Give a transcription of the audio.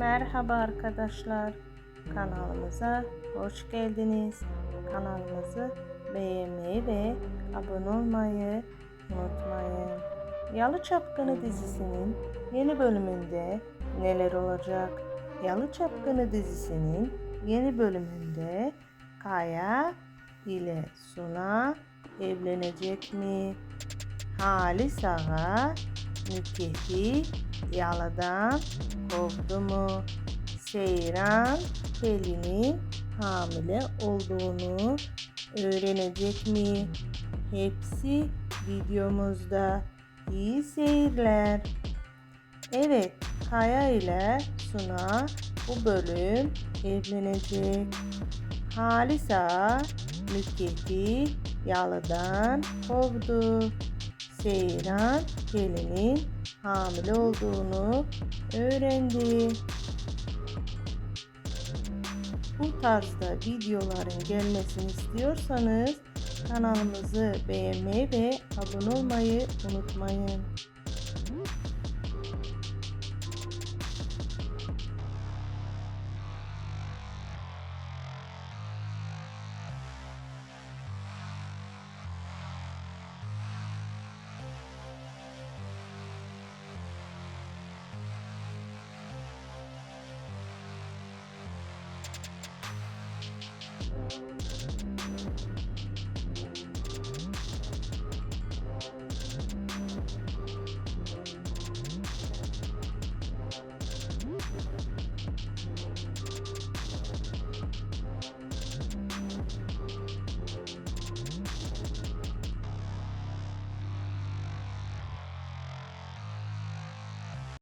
Merhaba arkadaşlar. Kanalımıza hoş geldiniz. Kanalımızı beğenmeyi ve abone olmayı unutmayın. Yalı Çapkını dizisinin yeni bölümünde neler olacak? Yalı Çapkını dizisinin yeni bölümünde Kaya ile Suna evlenecek mi? Halis Ağa Nüketi Yalı'dan kovdu mu? Seyran Pelin'in hamile olduğunu öğrenecek mi? Hepsi videomuzda. İyi seyirler. Evet, Kaya ile Suna bu bölüm evlenecek. Halis Ağa Nüketi Yalı'dan kovdu. Seyran gelinin hamile olduğunu öğrendi. Bu tarzda videoların gelmesini istiyorsanız kanalımızı beğenmeyi ve abone olmayı unutmayın.